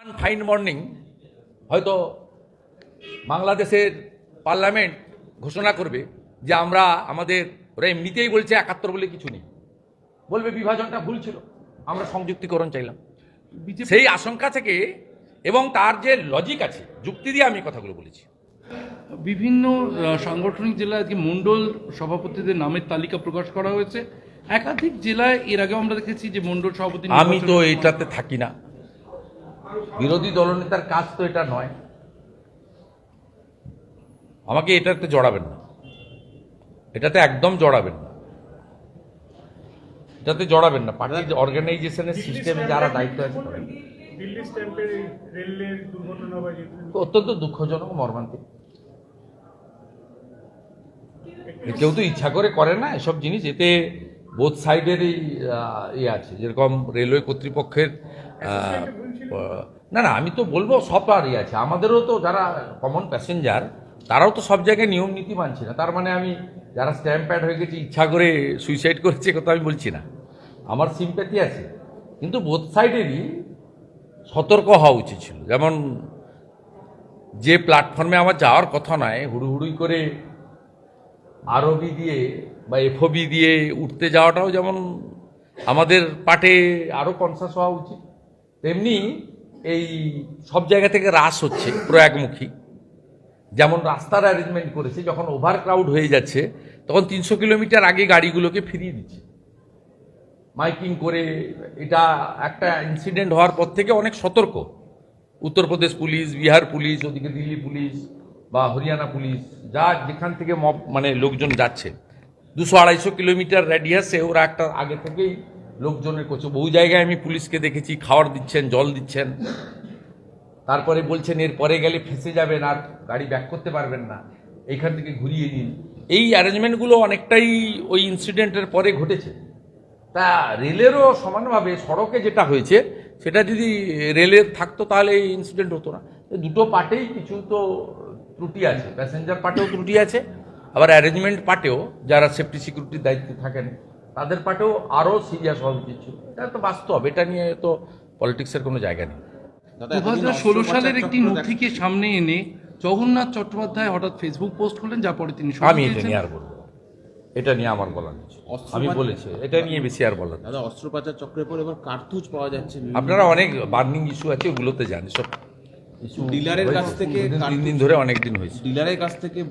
Fine morning হয়তো বাংলাদেশের parliament ঘোষণা করবে যে আমরা আমাদের ওরা এমনিতেই বলছে একাত্তর বলে কিছু নেই। বলবে বিভাজনটা ভুল ছিল আমরা সংযুক্তিকরণ চাইলাম। সেই আশঙ্কা থেকে এবং তার যে লজিক আছে যুক্তি দিয়ে আমি কথাগুলো বলেছি। বিভিন্ন সাংগঠনিক জেলায় আজকে মন্ডল সভাপতিদের নামের তালিকা প্রকাশ করা হয়েছে। একাধিক জেলায় এর আগেও আমরা দেখেছি যে মন্ডল সভাপতি আমি তো এটাতে থাকি না। বিরোধী দলনেতার কাজ তো এটা নয়। আমাকে এটাতে জড়াবেন না। এটাতে একদম জড়াবেন না। এটাতে জড়াবেন না। পার্টির অর্গানাইজেশনের সিস্টেমে যারা দায়িত্ব আছে অত্যন্ত দুঃখজনক মর্মান্তিক। কেউ তো ইচ্ছা করে করে না এসব জিনিস। এতে বোধ সাইডেরই ইয়ে আছে। যেরকম রেলওয়ে কর্তৃপক্ষের না না, আমি তো বলব সব সবারই আছে। আমাদেরও তো যারা কমন প্যাসেঞ্জার তারাও তো সব জায়গায় নিয়ম নীতি মানছে না। তার মানে আমি যারা স্ট্যাম্প প্যাড হয়ে গেছে, ইচ্ছা করে সুইসাইড করেছে কথা আমি বলছি না। আমার সিম্প্যাথি আছে। কিন্তু বোথ সাইডেরই সতর্ক হওয়া উচিত ছিল। যেমন যে প্ল্যাটফর্মে আমার যাওয়ার কথা নয় হুড়ুহুড়ি করে আরবি দিয়ে বা এফওবি দিয়ে উঠতে যাওয়াটাও যেমন আমাদের পাটে আরও কনসাস হওয়া উচিত। তেমনি এই সব জায়গা থেকে হ্রাস হচ্ছে প্রয়াগমুখী। যেমন রাস্তার অ্যারেঞ্জমেন্ট করেছে, যখন ওভার ক্রাউড হয়ে যাচ্ছে, তখন তিনশো কিলোমিটার আগে গাড়িগুলোকে ফিরিয়ে দিচ্ছে। মাইকিং করে এটা একটা ইনসিডেন্ট হওয়ার পর থেকে অনেক সতর্ক। উত্তরপ্রদেশ পুলিশ, বিহার পুলিশ, ওদিকে দিল্লি পুলিশ বা হরিয়ানা পুলিশ, যা যেখান থেকে মব মানে লোকজন যাচ্ছে। দুশো আড়াইশো কিলোমিটার রেডিয়াসে ওরা একটা আগে থেকেই লোকজনের করছে বহু জায়গায় আমি পুলিশকে দেখেছি, খাওয়ার দিচ্ছেন, জল দিচ্ছেন। তারপরে বলছেন, এর পরে গেলে ফেসে যাবেন আর গাড়ি ব্যাক করতে পারবেন না। এইখান থেকে ঘুরিয়ে নিন। এই অ্যারেঞ্জমেন্টগুলো অনেকটাই ওই ইনসিডেন্টের পরে ঘটেছে। তা রেলেরও সমানভাবে সড়কে যেটা হয়েছে, সেটা যদি রেলের থাকতো তাহলে এই ইনসিডেন্ট হতো না। দুটো পার্টেই কিছু তো ত্রুটি আছে। প্যাসেঞ্জার পার্টেও ত্রুটি আছে, আবার অ্যারেঞ্জমেন্ট পার্টেও যারা সেফটি সিকিউরিটির দায়িত্বে থাকেন তাদের পার্টেও আরও সিরিয়াস হওয়া উচিত ছিল। এটা তো বাস্তব এটা নিয়ে তো পলিটিক্সের কোনো জায়গা নেই। দু হাজার ষোলো সালের একটি নথিকে সামনে এনে জগন্নাথ চট্টোপাধ্যায় হঠাৎ ফেসবুক পোস্ট করলেন যা পরে তিনি আমি এটা নিয়ে আর বলব এটা নিয়ে আমার বলার আমি বলেছি এটা নিয়ে বেশি আর বলার। দাদা অস্ত্র পাচার চক্রের পর এবার কার্তুজ পাওয়া যাচ্ছে আপনারা অনেক বার্নিং ইস্যু আছে ওগুলোতে যান। সব ইস্যু ডিলারের কাছ থেকে তিন দিন ধরে অনেক দিন হয়েছে ডিলারের কাছ থেকে